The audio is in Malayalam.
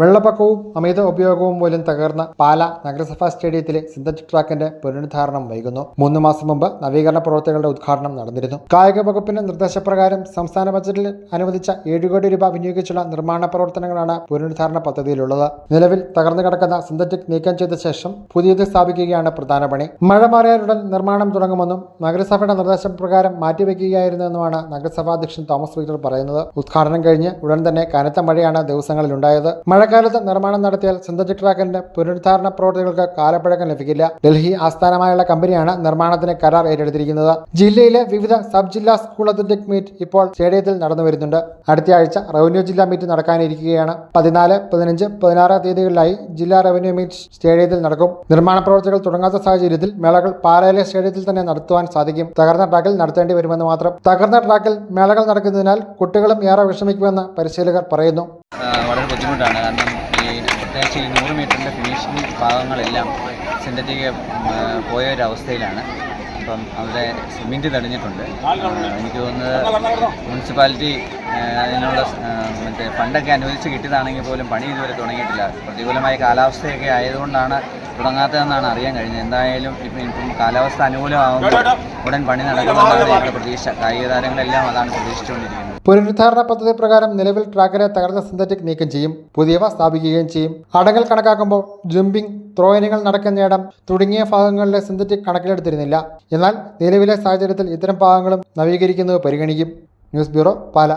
വെള്ളപ്പൊക്കവും അമിത ഉപയോഗവും മൂലം തകർന്ന പാല നഗരസഭാ സ്റ്റേഡിയത്തിലെ സിന്തറ്റിക് ട്രാക്കിന്റെ പുനരുദ്ധാരണം വൈകുന്നു. മൂന്ന് മാസം മുമ്പ് നവീകരണ പ്രവർത്തികളുടെ ഉദ്ഘാടനം നടന്നിരുന്നു. കായിക വകുപ്പിന്റെ നിർദ്ദേശപ്രകാരം സംസ്ഥാന ബജറ്റിൽ അനുവദിച്ച ഏഴ് കോടി രൂപ വിനിയോഗിച്ചുള്ള നിർമ്മാണ പ്രവർത്തനങ്ങളാണ് പുനരുദ്ധാരണ പദ്ധതിയിലുള്ളത്. നിലവിൽ തകർന്നു കിടക്കുന്ന സിന്തറ്റിക് നീക്കം ചെയ്ത ശേഷം പുതിയത് സ്ഥാപിക്കുകയാണ് പ്രധാന പണി. മഴ മാറിയാലുടൻ നിർമ്മാണം തുടങ്ങുമെന്നും നഗരസഭയുടെ നിർദ്ദേശപ്രകാരം മാറ്റിവെക്കുകയായിരുന്നുവെന്നുമാണ് നഗരസഭാ അധ്യക്ഷൻ തോമസ് വിക്ടർ പറയുന്നത്. ഉദ്ഘാടനം കഴിഞ്ഞ് ഉടൻ തന്നെ കനത്ത മഴയാണ് ദിവസങ്ങളിലുണ്ടായത്. മഴക്കാലത്ത് നിർമ്മാണം നടത്തിയാൽ സിന്തറ്റിക് ട്രാക്കിന്റെ പുനരുദ്ധാരണ പ്രവർത്തികൾക്ക് കാലപ്പഴക്കം ലഭിക്കില്ല. ഡൽഹി ആസ്ഥാനമായുള്ള കമ്പനിയാണ് നിർമ്മാണത്തിന് കരാർ ഏറ്റെടുത്തിരിക്കുന്നത്. ജില്ലയിലെ വിവിധ സബ് ജില്ലാ സ്കൂൾ അത്ലറ്റിക് മീറ്റ് ഇപ്പോൾ സ്റ്റേഡിയത്തിൽ നടന്നു വരുന്നുണ്ട്. അടുത്ത ആഴ്ച റവന്യൂ ജില്ലാ മീറ്റ് നടക്കാനിരിക്കുകയാണ്. പതിനാല് പതിനഞ്ച് പതിനാറ് തീയതികളിലായി ജില്ലാ റവന്യൂ മീറ്റ് സ്റ്റേഡിയത്തിൽ നടക്കും. നിർമ്മാണ പ്രവർത്തികൾ തുടങ്ങാത്ത സാഹചര്യത്തിൽ മേളകൾ പാലയിലെ സ്റ്റേഡിയത്തിൽ തന്നെ നടത്തുവാൻ സാധിക്കും. തകർന്ന ട്രാക്കിൽ നടത്തേണ്ടി വരുമെന്ന് മാത്രം. തകർന്ന ട്രാക്കിൽ മേളകൾ നടക്കുന്നതിനാൽ കുട്ടികളും ഏറെ വിഷമിക്കുമെന്ന് പരിശീലകർ പറയുന്നു. വളരെ ബുദ്ധിമുട്ടാണ്. കാരണം ഈ പ്രത്യേകിച്ച് ഈ നൂറ് മീറ്ററിന്റെ ഫിനിഷിംഗ് ഭാഗങ്ങളെല്ലാം സിന്തറ്റിക് പോയ ഒരു അവസ്ഥയിലാണ്. അപ്പം അവിടെ സിമെന്റ് തെളിഞ്ഞിട്ടുണ്ട്. എനിക്ക് തോന്നുന്നത് മുനിസിപ്പാലിറ്റി അതിനുള്ള മറ്റേ ഫണ്ടൊക്കെ അനുവദിച്ച് കിട്ടിയതാണെങ്കിൽ പോലും പണി ഇതുവരെ തുടങ്ങിയിട്ടില്ല. പ്രതികൂലമായ കാലാവസ്ഥയൊക്കെ ആയതുകൊണ്ടാണ് തുടങ്ങാത്തതെന്നാണ് അറിയാൻ കഴിഞ്ഞത്. എന്തായാലും ഇപ്പം ഇപ്പം കാലാവസ്ഥ അനുകൂലമാകുമ്പോൾ ഉടൻ പണി നടക്കുമെന്നാണ് ഞങ്ങളുടെ പ്രതീക്ഷ. കായിക താരങ്ങളെല്ലാം അതാണ് പ്രതീക്ഷിച്ചുകൊണ്ടിരിക്കുന്നത്. പുനരുദ്ധാരണ പദ്ധതി പ്രകാരം നിലവിൽ ട്രാക്കിലെ തകർന്ന സിന്തറ്റിക് നീക്കം ചെയ്യും. പുതിയവ സ്ഥാപിക്കുകയും ചെയ്യും. അടങ്ങൾ കണക്കാക്കുമ്പോൾ ജമ്പിംഗ് ത്രോ ഇനങ്ങൾ നടക്കുന്നിടം തുടങ്ങിയ ഭാഗങ്ങളിലെ സിന്തറ്റിക് കണക്കിലെടുത്തിരുന്നില്ല. എന്നാൽ നിലവിലെ സാഹചര്യത്തിൽ ഇത്തരം ഭാഗങ്ങളും നവീകരിക്കുന്നത് പരിഗണിക്കും. News bureau Pala.